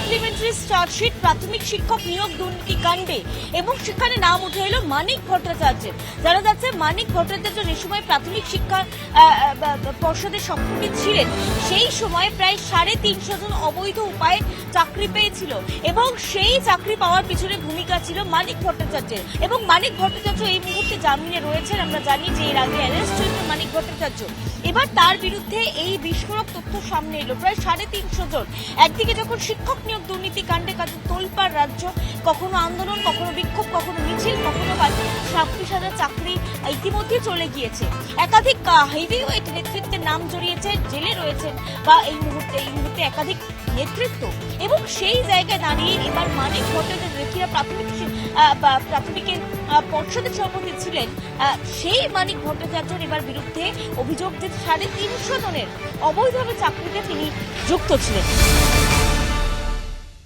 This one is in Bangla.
সাপ্লিমেন্টারি চার্জশিট প্রাথমিক শিক্ষক নিয়োগ দুর্নীতি কাণ্ডে এবং সেখানে নাম উঠে এলো মানিক ভট্টাচার্যের। জানা যাচ্ছে মানিক ভট্টাচার্য যে সময় প্রাথমিক শিক্ষা পর্ষদের সভাপতি ছিলেন, সেই সময় প্রায় সাড়ে তিনশো জন অবৈধ উপায়ে চাকরি পেয়েছিল এবং সেই চাকরি পাওয়ার পিছনে ভূমিকা ছিল মানিক ভট্টাচার্যের। এবং মানিক ভট্টাচার্য এই মুহূর্তে জামিনে রয়েছেন, আমরা জানি যে এর আগে অ্যারেস্ট হয়েছে মানিক ভট্টাচার্য। এবার তার বিরুদ্ধে এই বিস্ফোরক তথ্য সামনে এলো, প্রায় সাড়ে তিনশো জন। একদিকে যখন শিক্ষক নিয়োগ দুর্নীতি কাণ্ডে কাজে তোলপাড় রাজ্য। কখনো আন্দোলন, কখনো বিক্ষোভ, কখনো মিছিল, কখনো ছাব্বিশ হাজার চাকরি ইতিমধ্যে চলে গিয়েছে। একাধিক হেভিওয়েট নেতৃত্বের নাম জড়িয়েছে, জেলে রয়েছেন বা এই মুহূর্তে এই মুহূর্তে একাধিক নেতৃত্ব। এবং সেই জায়গায় দাঁড়িয়ে এবার মানিক ভট্টাচার্য ব্যক্তিরা প্রাথমিক প্রাথমিকের পর্ষদের সভাপতি ছিলেন সেই মানিক ভট্টাচার্যের এবার বিরুদ্ধে অভিযোগ যে সাড়ে তিনশো জনের অবৈধভাবে চাকরিতে তিনি যুক্ত ছিলেন।